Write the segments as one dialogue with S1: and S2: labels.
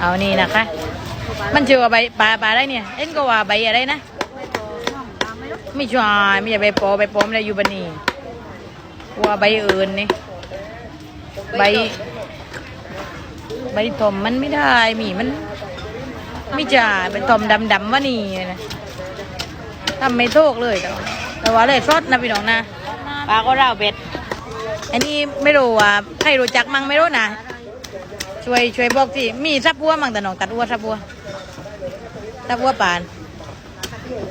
S1: เอานี่นะคะ มันชื่อว่าใบปลาปลาอะไรเนี่ย เอ็นก็ว่าใบอะไรนะ ไม่ใช่ไม่ใช่ใบปอใบปอมอะไรอยู่บันนี้ว่าใบอื่นนี่ใบใบตอมมันไม่ได้หมีมันไม่จ่าใบตอมดำดำๆว่านี่นะทำไม่โทกเลยแต่ว่าแต่ว่าเลยซดนะพี่น้องนะปลาก็เล่าเบ็ด อันนี้ไม่รู้ว่าใครรู้จักมั่งไม่รู้นะ ช่วยช่วยบอกที่มีซับวัวมั่งแต่น้องตัดวัวซับวัวซับวัวปาน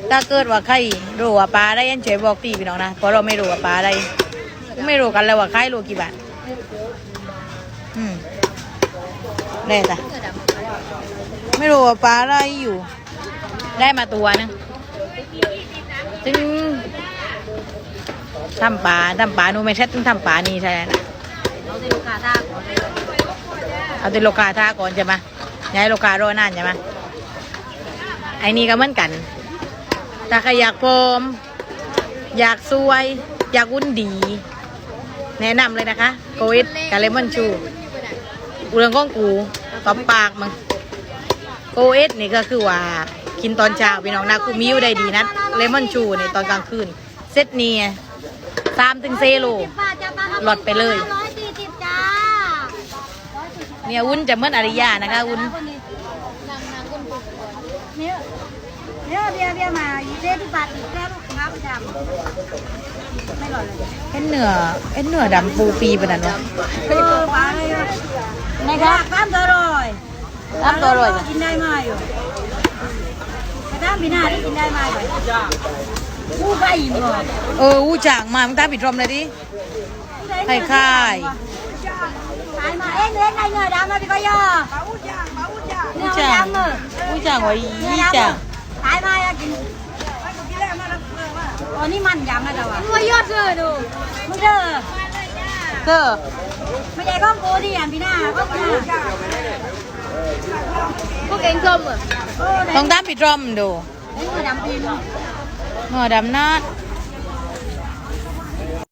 S1: ถ้าเกิดว่าใครรู้ว่าปลาได้ยันช่วยบอกตีพี่น้องนะเพราะเราไม่รู้ว่าปลาอะไรไม่รู้กันเลยว่าใครรู้กี่บาทอืมได้จ้ะไม่รู้ว่าปลาอะไรอยู่ ได้มาตัวนึงจึงทำปลาทำปลาหนูไม่เซ็ตต้องทำปลานี่ใช่ไหมนะ
S2: เอาสิลูกค้าท่าก่อนเลย
S1: เอาติโลกาท่าก่อนใช่ไหมย้ายโลการอนานใช่ไหมไอ้นี่ก็เหมือนกัน ถ้าใครอยากพร้อมอยากสวย อยากวุ่นดี แนะนำเลยนะคะโกอิตกับเลมอนชูกูเรื่องก้องกูตบปากมึงโกเอสนี่ก็คือว่ากินตอนเช้าพี่น้องนะกูมิวได้ดีนะเลมอนชูนี่ตอนกลางคืนเซตเนี้สามถึงเซโลหลอดไปเลย เนี่ยวุ้นจะเหมื่อนอริยานะคะวุ้น
S2: เนี่ยเนี่ยเบียร์เบียร์มาอีเจ๊ที่บาทอีกแค่ลูกค้าประจำไม่หลอดเลย
S1: เอ็นเหนือเอ็นเหนือดำปูปีปะนันวะ
S2: เออปลาอะไรอะ
S1: นะคะ
S2: ข้ามตัวลอย
S1: น้ำตัวอร่อยจ้ะ
S2: กินได้ไหมอยู่แต่ถ้าปีหน้าที่กินได้ไหมก่อนผู้ไปอีกก่อน
S1: เอออู้จางมามึงตาปิดรอมเลยดิไข่ค่าย
S2: ขาย มาเอ็นเอ็นไอ้เนื้อดำมาพี่ก็ย่อเนื้อดำเออ
S1: อู้จางไว้ยี่จาง
S2: ขายมาอยากกินอ๋อนี่มันยำนะจ๊